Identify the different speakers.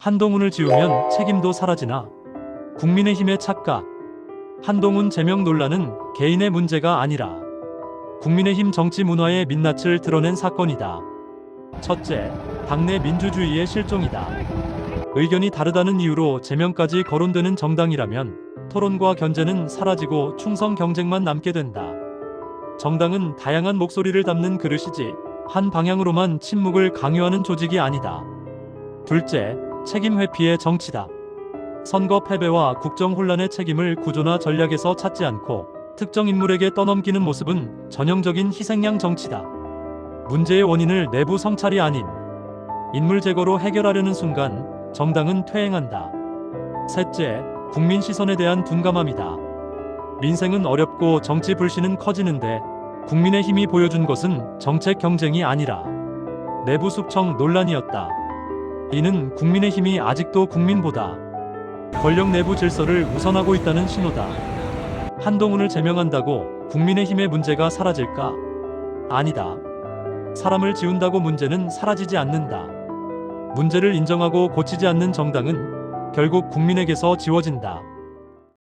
Speaker 1: 한동훈을 지우면 책임도 사라지나? 국민의힘의 착각. 한동훈 제명 논란은 개인의 문제가 아니라 국민의힘 정치 문화의 민낯을 드러낸 사건이다. 첫째, 당내 민주주의의 실종이다. 의견이 다르다는 이유로 제명까지 거론되는 정당이라면 토론과 견제는 사라지고 충성 경쟁만 남게 된다. 정당은 다양한 목소리를 담는 그릇이지 한 방향으로만 침묵을 강요하는 조직이 아니다. 둘째, 책임 회피의 정치다. 선거 패배와 국정 혼란의 책임을 구조나 전략에서 찾지 않고 특정 인물에게 떠넘기는 모습은 전형적인 희생양 정치다. 문제의 원인을 내부 성찰이 아닌 인물 제거로 해결하려는 순간 정당은 퇴행한다. 셋째, 국민 시선에 대한 둔감함이다. 민생은 어렵고 정치 불신은 커지는데 국민의 힘이 보여준 것은 정책 경쟁이 아니라 내부 숙청 논란이었다. 이는 국민의 힘이 아직도 국민보다 권력 내부 질서를 우선하고 있다는 신호다. 한동훈을 제명한다고 국민의 힘의 문제가 사라질까? 아니다. 사람을 지운다고 문제는 사라지지 않는다. 문제를 인정하고 고치지 않는 정당은 결국 국민에게서 지워진다.